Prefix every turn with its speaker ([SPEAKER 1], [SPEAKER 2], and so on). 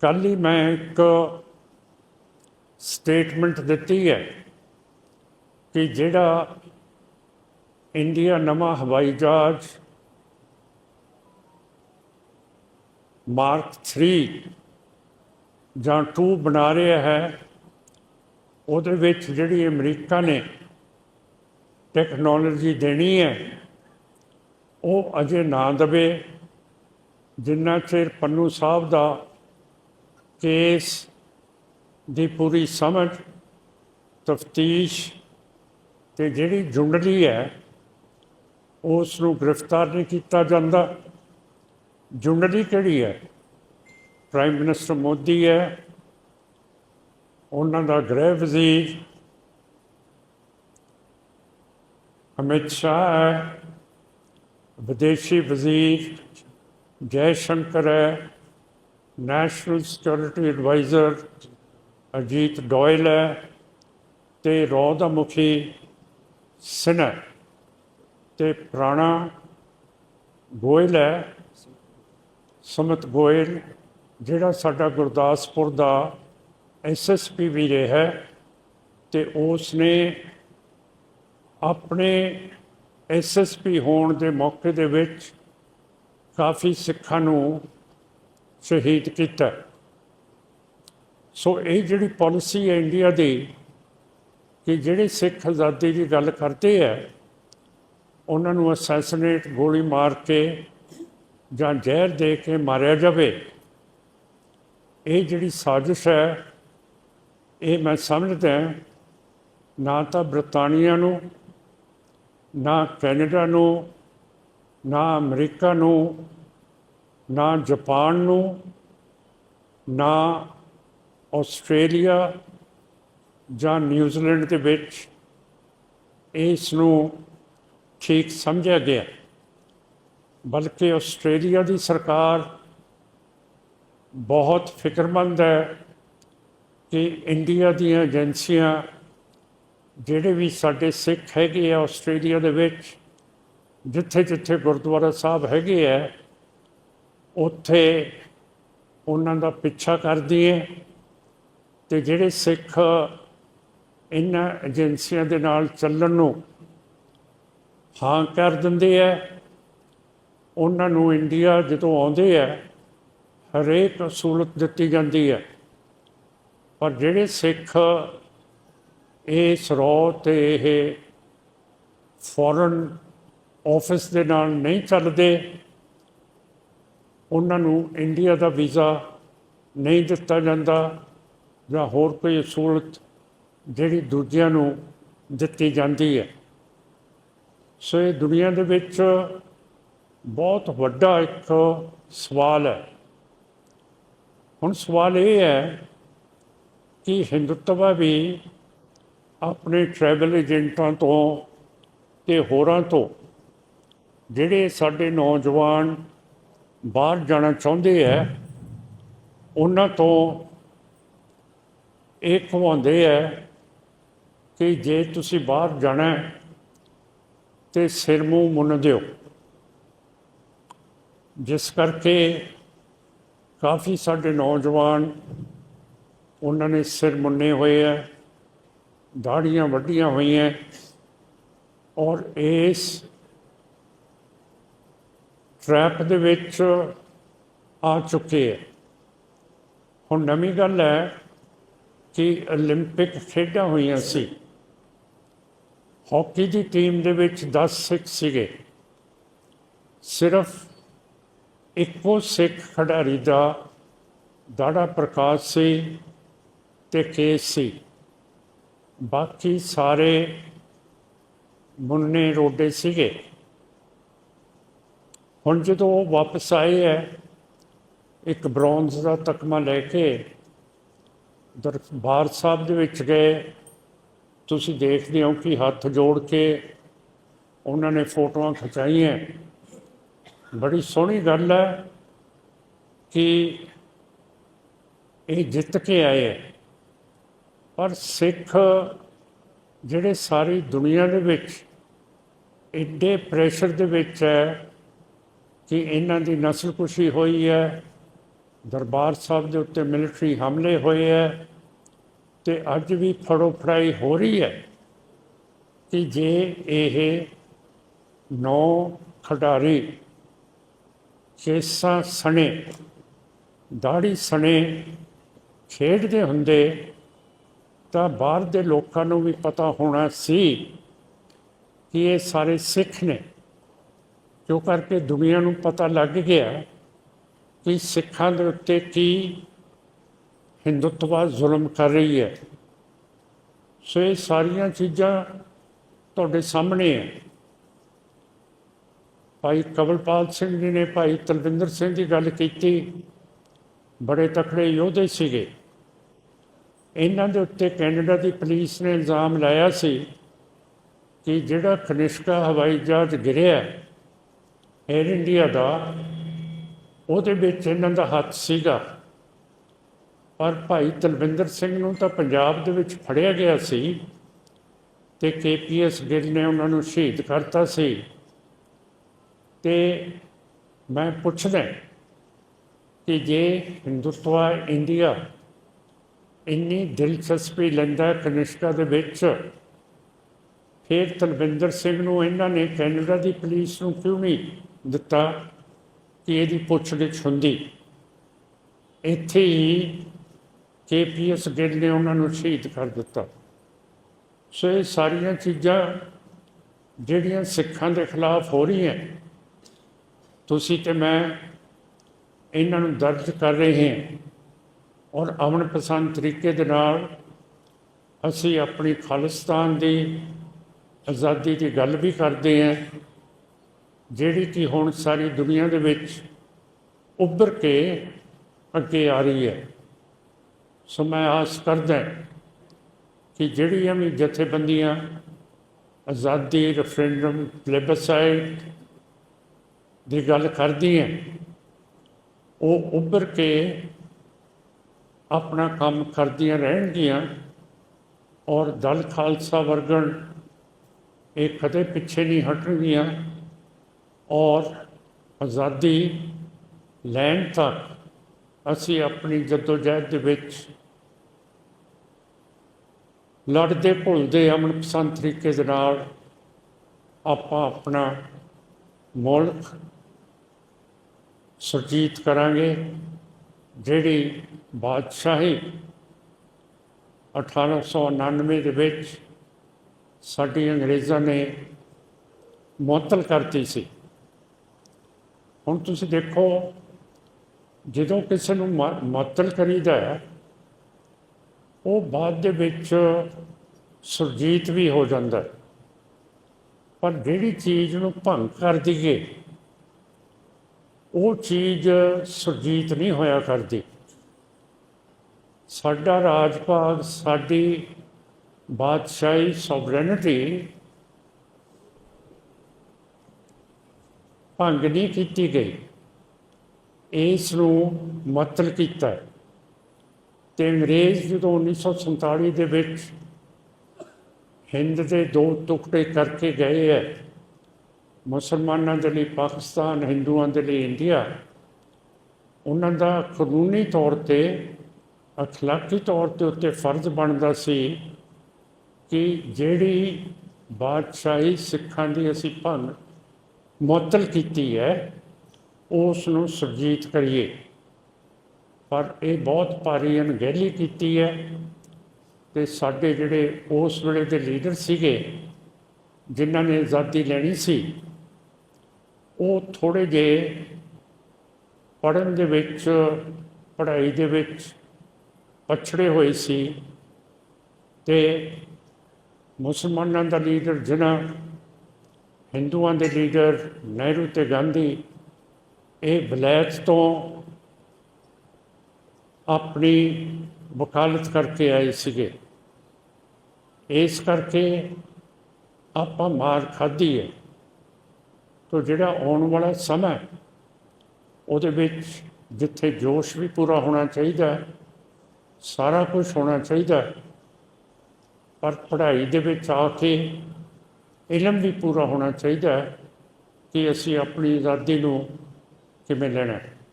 [SPEAKER 1] ਕੱਲ੍ਹ ਹੀ ਮੈਂ ਇੱਕ ਸਟੇਟਮੈਂਟ ਦਿੱਤੀ ਹੈ ਕਿ ਜਿਹੜਾ ਇੰਡੀਆ ਨਵਾਂ ਹਵਾਈ ਜਹਾਜ਼ ਮਾਰਕ 3 ਜਾਂ 2 ਬਣਾ ਰਿਹਾ ਹੈ, ਉਹਦੇ ਵਿੱਚ ਜਿਹੜੀ ਅਮਰੀਕਾ ਨੇ ਟੈਕਨੋਲੋਜੀ ਦੇਣੀ ਹੈ, ਉਹ ਅਜੇ ਨਾ ਦਵੇ। ਜਿੰਨਾ ਚਿਰ ਪੰਨੂ ਸਾਹਿਬ ਦਾ ਕੇਸ ਦੀ ਪੂਰੀ ਸਮਝ, ਤਫਤੀਸ਼ ਤੇ ਜਿਹੜੀ ਜੁੰਡਲੀ ਹੈ, ਉਸ ਨੂੰ ਗ੍ਰਿਫਤਾਰ ਨਹੀਂ ਕੀਤਾ ਜਾਂਦਾ। ਜੁੰਡਲੀ ਕਿਹੜੀ ਹੈ? ਪ੍ਰਾਈਮ ਮਿਨਿਸਟਰ ਮੋਦੀ ਹੈ। ਉਹਨਾਂ ਦਾ ਗ੍ਰਹਿ ਵਜ਼ੀਰ ਅਮਿਤ ਸ਼ਾਹ ਹੈ। ਵਿਦੇਸ਼ੀ ਵਜ਼ੀਰ ਜੈ ਸ਼ੰਕਰ ਹੈ। National security advisor Ajit Doval ਹੈ ਤੇ ਰੌ ਦਾ ਮੁਖੀ ਸਿਨਹਾ ਤੇ ਪ੍ਰਾਣਾ ਗੋਇਲ ਹੈ ਸੁਮਿਤ ਗੋਇਲ ਜਿਹੜਾ ਸਾਡਾ ਗੁਰਦਾਸਪੁਰ ਦਾ ਐਸਐਸਪੀ ਵੀ ਰਿਹਾ ਹੈ ਤੇ ਉਸ ਨੇ ਆਪਣੇ ਐਸਐਸਪੀ ਹੋਣ ਦੇ ਮੌਕੇ ਦੇ ਵਿੱਚ ਕਾਫੀ ਸਿੱਖਾਂ ਨੂੰ ਸ਼ਹੀਦ ਕੀਤਾ। ਸੋ ਇਹ ਜਿਹੜੀ ਪਾਲਿਸੀ ਹੈ ਇੰਡੀਆ ਦੀ, ਕਿ ਜਿਹੜੇ ਸਿੱਖ ਆਜ਼ਾਦੀ ਦੀ ਗੱਲ ਕਰਦੇ ਆ, ਉਹਨਾਂ ਨੂੰ ਅਸੈਸੀਨੇਟ ਗੋਲੀ ਮਾਰ ਕੇ ਜਾਂ ਜ਼ਹਿਰ ਦੇ ਕੇ ਮਾਰਿਆ ਜਾਵੇ, ਇਹ ਜਿਹੜੀ ਸਾਜ਼ਿਸ਼ ਹੈ, ਇਹ ਮੈਂ ਸਮਝਦਾ ਨਾ ਤਾਂ ਬ੍ਰਿਟਾਨੀਆ ਨੂੰ, ਨਾ ਕੈਨੇਡਾ ਨੂੰ, ਨਾ ਅਮਰੀਕਾ ਨੂੰ ਨਾ ਜਾਪਾਨ ਨੂੰ, ਨਾ ਆਸਟ੍ਰੇਲੀਆ ਜਾਂ ਨਿਊਜ਼ੀਲੈਂਡ ਦੇ ਵਿੱਚ ਇਸ ਨੂੰ ਠੀਕ ਸਮਝਿਆ ਗਿਆ। ਬਲਕਿ ਆਸਟ੍ਰੇਲੀਆ ਦੀ ਸਰਕਾਰ ਬਹੁਤ ਫਿਕਰਮੰਦ ਹੈ ਕਿ ਇੰਡੀਆ ਦੀਆਂ ਏਜੰਸੀਆਂ ਜਿਹੜੇ ਵੀ ਸਾਡੇ ਸਿੱਖ ਹੈਗੇ ਆ ਆਸਟ੍ਰੇਲੀਆ ਦੇ ਵਿੱਚ ਜਿੱਥੇ ਜਿੱਥੇ ਗੁਰਦੁਆਰਾ ਸਾਹਿਬ ਹੈਗੇ ਆ ਉੱਥੇ ਉਹਨਾਂ ਦਾ ਪਿੱਛਾ ਕਰਦੀ ਹੈ ਤੇ ਜਿਹੜੇ ਸਿੱਖ ਇਹਨਾਂ ਏਜੰਸੀਆਂ ਦੇ ਨਾਲ ਚੱਲਣ ਨੂੰ ਹਾਂ ਕਰ ਦਿੰਦੇ ਆ, ਉਹਨਾਂ ਨੂੰ ਇੰਡੀਆ ਜਦੋਂ ਆਉਂਦੇ ਆ, ਹਰੇਕ ਸਹੂਲਤ ਦਿੱਤੀ ਜਾਂਦੀ ਹੈ ਪਰ ਜਿਹੜੇ ਸਿੱਖ ਇਹ ਸਰੋ ਤੇ ਇਹ ਫੋਰਨ ਆਫਿਸ ਦੇ ਨਾਲ ਨਹੀਂ ਚੱਲਦੇ ਉਹਨਾਂ ਨੂੰ ਇੰਡੀਆ ਦਾ ਵੀਜ਼ਾ ਨਹੀਂ ਦਿੱਤਾ ਜਾਂਦਾ ਜਾਂ ਹੋਰ ਕੋਈ ਸਹੂਲਤ ਜਿਹੜੀ ਦੂਜਿਆਂ ਨੂੰ ਦਿੱਤੀ ਜਾਂਦੀ ਹੈ। ਸੋ ਇਹ ਦੁਨੀਆ ਦੇ ਵਿੱਚ ਬਹੁਤ ਵੱਡਾ ਇੱਕ ਸਵਾਲ ਹੈ। ਹੁਣ ਸਵਾਲ ਇਹ ਹੈ ਕਿ ਹਿੰਦੁੱਤਵਾ ਵੀ ਆਪਣੇ ਟਰੈਵਲ ਏਜੰਟਾਂ ਤੋਂ ਤੇ ਹੋਰਾਂ ਤੋਂ ਜਿਹੜੇ ਸਾਡੇ ਨੌਜਵਾਨ ਬਾਹਰ ਜਾਣਾ ਚਾਹੁੰਦੇ ਹੈ, ਉਹਨਾਂ ਤੋਂ ਇਹ ਖਵਾਉਂਦੇ ਹੈ ਕਿ ਜੇ ਤੁਸੀਂ ਬਾਹਰ ਜਾਣਾ ਹੈ, ਤੇ ਸਿਰ ਮੂੰਹ ਮੁੰਨ ਦਿਓ। ਜਿਸ ਕਰਕੇ ਕਾਫੀ ਸਾਡੇ ਨੌਜਵਾਨ ਉਹਨਾਂ ਨੇ ਸਿਰ ਮੁੰਨੇ ਹੋਏ ਆ ਦਾੜੀਆਂ ਵੱਡੀਆਂ ਹੋਈਆਂ ਔਰ ਇਸ ਟ੍ਰੈਪ ਦੇ ਵਿੱਚ ਆ ਚੁੱਕੇ ਹੈ ਹੁਣ ਨਵੀਂ ਗੱਲ ਹੈ ਕਿ 올림픽 ਖੇਡਾਂ ਹੋਈਆਂ ਸੀ ਹਾਕੀ ਦੀ ਟੀਮ ਦੇ ਵਿੱਚ 10 ਸਿੱਖ ਸੀਗੇ ਸਿਰਫ ਇੱਕੋ ਸਿੱਖ ਖਿਡਾਰੀ ਦਾ ਦਾੜਾ ਪ੍ਰਕਾਸ਼ ਸੀ ਤੇ ਕੇਸ ਸੀ ਬਾਕੀ ਸਾਰੇ ਮੁੰਨੇ ਰੋਡੇ ਸੀਗੇ ਹੁਣ ਜਦੋਂ ਉਹ ਵਾਪਸ ਆਏ ਹੈ, ਇੱਕ ਬ੍ਰੌਂਜ਼ ਦਾ ਤਕਮਾ ਲੈ ਕੇ ਦਰਬਾਰ ਸਾਹਿਬ ਦੇ ਵਿੱਚ ਗਏ। ਤੁਸੀਂ ਦੇਖਦੇ ਹੋ ਕਿ ਹੱਥ ਜੋੜ ਕੇ ਉਹਨਾਂ ਨੇ ਫੋਟੋਆਂ ਖਿਚਾਈਆਂ। ਬੜੀ ਸੋਹਣੀ ਗੱਲ ਹੈ ਕਿ ਇਹ ਜਿੱਤ ਕੇ ਆਏ ਹੈ। ਪਰ ਸਿੱਖ ਜਿਹੜੇ ਸਾਰੀ ਦੁਨੀਆ ਦੇ ਵਿੱਚ ਐਡੇ ਪ੍ਰੈਸ਼ਰ ਦੇ ਵਿੱਚ ਹੈ ਕਿ ਇਹਨਾਂ ਦੀ ਨਸਲਕੁਸ਼ੀ ਹੋਈ ਹੈ। ਦਰਬਾਰ ਸਾਹਿਬ ਦੇ ਉੱਤੇ ਮਿਲਟਰੀ ਹਮਲੇ ਹੋਏ ਹੈ ਤੇ ਅੱਜ ਵੀ ਫੜੋ ਫੜਾਈ ਹੋ ਰਹੀ ਹੈ ਕਿ ਜੇ ਇਹ ਨੌ ਖਿਡਾਰੀ ਕੇਸਾਂ ਸਣੇ ਦਾੜੀ ਸਣੇ ਖੇਡਦੇ ਹੁੰਦੇ, ਤਾਂ ਬਾਹਰ ਦੇ ਲੋਕਾਂ ਨੂੰ ਵੀ ਪਤਾ ਹੋਣਾ ਸੀ ਕਿ ਇਹ ਸਾਰੇ ਸਿੱਖ ਨੇ। ਜੋ ਕਰਕੇ ਦੁਨੀਆ ਨੂੰ ਪਤਾ ਲੱਗ ਗਿਆ ਕਿ ਸਿੱਖਾਂ ਦੇ ਉੱਤੇ ਕੀ ਹਿੰਦੁੱਤਵਾ ਜ਼ੁਲਮ ਕਰ ਰਹੀ ਹੈ। ਸੋ ਇਹ ਸਾਰੀਆਂ ਚੀਜ਼ਾਂ ਤੁਹਾਡੇ ਸਾਹਮਣੇ ਹੈ। ਭਾਈ ਕਵਲਪਾਲ ਸਿੰਘ ਜੀ ਨੇ, ਭਾਈ ਤਲਵਿੰਦਰ ਸਿੰਘ ਦੀ ਗੱਲ ਕੀਤੀ। ਬੜੇ ਤਕੜੇ ਯੋਧੇ ਸੀਗੇ। ਇਹਨਾਂ ਦੇ ਉੱਤੇ ਕੈਨੇਡਾ ਦੀ ਪੁਲਿਸ ਨੇ ਇਲਜ਼ਾਮ ਲਾਇਆ ਸੀ ਕਿ ਜਿਹੜਾ ਕਨਿਸ਼ਕਾ ਹਵਾਈ ਜਹਾਜ਼ ਗਿਰਿਆ 에ਅਰ ਇੰਡੀਆ ਦਾ ਉਹਦੇ ਵਿੱਚ ਇਹਨਾਂ ਦਾ ਹੱਥ ਸੀਗਾ। ਪਰ ਭਾਈ ਤਲਵਿੰਦਰ ਸਿੰਘ ਨੂੰ ਤਾਂ ਪੰਜਾਬ ਦੇ ਵਿੱਚ ਫੜਿਆ ਗਿਆ ਸੀ ਤੇ ਕੇਪੀਐਸ ਗਿੱਲ ਨੇ ਉਹਨਾਂ ਨੂੰ ਸ਼ਹੀਦ ਕਰਤਾ ਸੀ। ਤੇ ਮੈਂ ਪੁੱਛਦਾ ਕਿ ਜੇ ਹਿੰਦੁਤਵਾ ਇੰਡੀਆ ਇੰਨੀ ਦਿਲਚਸਪੀ ਲੈਂਦਾ ਕਨਿਸ਼ਕਾ ਦੇ ਵਿੱਚ, ਫਿਰ ਤਲਵਿੰਦਰ ਸਿੰਘ ਨੂੰ ਇਹਨਾਂ ਨੇ ਕੈਨੇਡਾ ਦੀ ਪੁਲਿਸ ਨੂੰ ਕਿਉਂ ਨਹੀਂ ਦਿੱਤਾ ਕਿ ਇਹਦੀ ਪੁੱਛਗਿੱਛ ਹੁੰਦੀ। ਇੱਥੇ ਹੀ ਕੇਪੀਐਸ ਗਿੱਲ ਨੇ ਉਹਨਾਂ ਨੂੰ ਸ਼ਹੀਦ ਕਰ ਦਿੱਤਾ। ਸੋ ਇਹ ਸਾਰੀਆਂ ਚੀਜ਼ਾਂ ਜਿਹੜੀਆਂ ਸਿੱਖਾਂ ਦੇ ਖਿਲਾਫ ਹੋ ਰਹੀਆਂ, ਤੁਸੀਂ ਤੇ ਮੈਂ ਇਹਨਾਂ ਨੂੰ ਦਰਜ ਕਰ ਰਹੇ ਹਾਂ ਔਰ ਅਮਨ ਪਸੰਦ ਤਰੀਕੇ ਦੇ ਨਾਲ ਅਸੀਂ ਆਪਣੀ ਖਾਲਿਸਤਾਨ ਦੀ ਆਜ਼ਾਦੀ ਦੀ ਗੱਲ ਵੀ ਕਰਦੇ ਹਾਂ। ਜਿਹੜੀ ਕਿ ਹੁਣ ਸਾਰੀ ਦੁਨੀਆ ਦੇ ਵਿੱਚ ਉੱਭਰ ਕੇ ਅੱਗੇ ਆ ਰਹੀ ਹੈ। ਸੋ ਮੈਂ ਆਸ ਕਰਦਾ ਕਿ ਜਿਹੜੀਆਂ ਵੀ ਜਥੇਬੰਦੀਆਂ, ਆਜ਼ਾਦੀ ਰੈਫਰੈਂਡਮ ਪਲੇਬਸਾਈਟ ਦੀ ਗੱਲ ਕਰਦੀਆਂ, ਉਹ ਉੱਭਰ ਕੇ ਆਪਣਾ ਕੰਮ ਕਰਦੀਆਂ ਰਹਿਣਗੀਆਂ ਔਰ ਦਲ ਖਾਲਸਾ ਵਰਗਣ ਇਹ ਕਦੇ ਪਿੱਛੇ ਨਹੀਂ ਹਟਣਗੀਆਂ। ਔਰ ਆਜ਼ਾਦੀ ਲੈਣ ਤੱਕ ਅਸੀਂ ਆਪਣੀ ਜਦੋਜਹਿਦ ਦੇ ਵਿੱਚ ਲੜਦੇ, ਭੁੱਲਦੇ ਅਮਨ ਪਸੰਦ ਤਰੀਕੇ ਦੇ ਨਾਲ ਆਪਾਂ ਆਪਣਾ ਮੁਲਕ ਸੁਰਜੀਤ ਕਰਾਂਗੇ, ਜਿਹੜੀ ਬਾਦਸ਼ਾਹੀ 1899 ਦੇ ਵਿੱਚ ਸਾਡੀ ਅੰਗਰੇਜ਼ਾਂ ਨੇ ਮੁਅੱਤਲ ਕਰਤੀ ਸੀ। ਹੁਣ ਤੁਸੀਂ ਦੇਖੋ, ਜਦੋਂ ਕਿਸੇ ਨੂੰ ਮੁਅ- ਮੁਅੱਤਲ ਕਰੀਦਾ ਉਹ ਬਾਅਦ ਦੇ ਵਿੱਚ ਸੁਰਜੀਤ ਵੀ ਹੋ ਜਾਂਦਾ ਪਰ ਜਿਹੜੀ ਚੀਜ਼ ਨੂੰ ਭੰਗ ਕਰ ਦਈਏ, ਉਹ ਚੀਜ਼ ਸੁਰਜੀਤ ਨਹੀਂ ਹੋਇਆ ਕਰਦੀ। ਸਾਡਾ ਰਾਜ ਭਾਗ ਸਾਡੀ ਬਾਦਸ਼ਾਹੀ, ਸੋਵਰੇਨਿਟੀ ਭੰਗ ਨਹੀਂ ਕੀਤੀ ਗਈ ਇਸ ਨੂੰ ਮੁਅੱਤਲ ਕੀਤਾ ਹੈ। ਤੇ ਅੰਗਰੇਜ਼ ਜਦੋਂ 1947 ਦੇ ਵਿੱਚ ਹਿੰਦ ਦੇ ਦੋ ਟੁਕੜੇ ਕਰਕੇ ਗਏ ਹੈ, ਮੁਸਲਮਾਨਾਂ ਦੇ ਲਈ ਪਾਕਿਸਤਾਨ, ਹਿੰਦੂਆਂ ਦੇ ਲਈ ਇੰਡੀਆ, ਉਹਨਾਂ ਦਾ ਕਾਨੂੰਨੀ ਤੌਰ ਤੇ, ਅਖਲਾਕੀ ਤੌਰ ਤੇ ਉੱਤੇ ਫਰਜ਼ ਬਣਦਾ ਸੀ ਕਿ ਜਿਹੜੀ ਬਾਦਸ਼ਾਹੀ ਸਿੱਖਾਂ ਦੀ ਅਸੀਂ ਭੰਗ ਮੁਅੱਤਲ ਕੀਤੀ ਹੈ, ਉਸ ਨੂੰ ਸੁਰਜੀਤ ਕਰੀਏ। ਪਰ ਇਹ ਬਹੁਤ ਭਾਰੀ ਅਣਗਹਿਲੀ ਕੀਤੀ ਹੈ ਤੇ ਸਾਡੇ ਜਿਹੜੇ ਉਸ ਵੇਲੇ ਦੇ ਲੀਡਰ ਸੀਗੇ, ਜਿਨ੍ਹਾਂ ਨੇ ਆਜ਼ਾਦੀ ਲੈਣੀ ਸੀ, ਉਹ ਥੋੜੇ ਜਿਹੇ ਪੜਨ ਦੇ ਵਿੱਚ, ਪੜ੍ਹਾਈ ਦੇ ਵਿੱਚ ਪਛੜੇ ਹੋਏ ਸੀ ਤੇ ਮੁਸਲਮਾਨਾਂ ਦਾ ਲੀਡਰ ਜਿਨ੍ਹਾਂ ਹਿੰਦੂਆਂ ਦੇ ਲੀਡਰ ਨਹਿਰੂ ਤੇ ਗਾਂਧੀ ਇਹ ਵਲੈਤ ਤੋਂ ਆਪਣੀ ਵਕਾਲਤ ਕਰਕੇ ਆਏ ਸੀਗੇ। ਇਸ ਕਰਕੇ ਆਪਾਂ ਮਾਰ ਖਾਧੀ ਹੈ। ਤੋ ਜਿਹੜਾ ਆਉਣ ਵਾਲਾ ਸਮਾਂ ਉਹਦੇ ਵਿੱਚ ਜਿੱਥੇ ਜੋਸ਼ ਵੀ ਪੂਰਾ ਹੋਣਾ ਚਾਹੀਦਾ ਸਾਰਾ ਕੁਝ ਹੋਣਾ ਚਾਹੀਦਾ ਪਰ ਪੜ੍ਹਾਈ ਦੇ ਵਿੱਚ ਆ ਕੇ ਇਲਮ ਵੀ ਪੂਰਾ ਹੋਣਾ ਚਾਹੀਦਾ ਹੈ ਕਿ ਅਸੀਂ ਆਪਣੀ ਆਜ਼ਾਦੀ ਨੂੰ ਕਿਵੇਂ ਲੈਣਾ ਹੈ।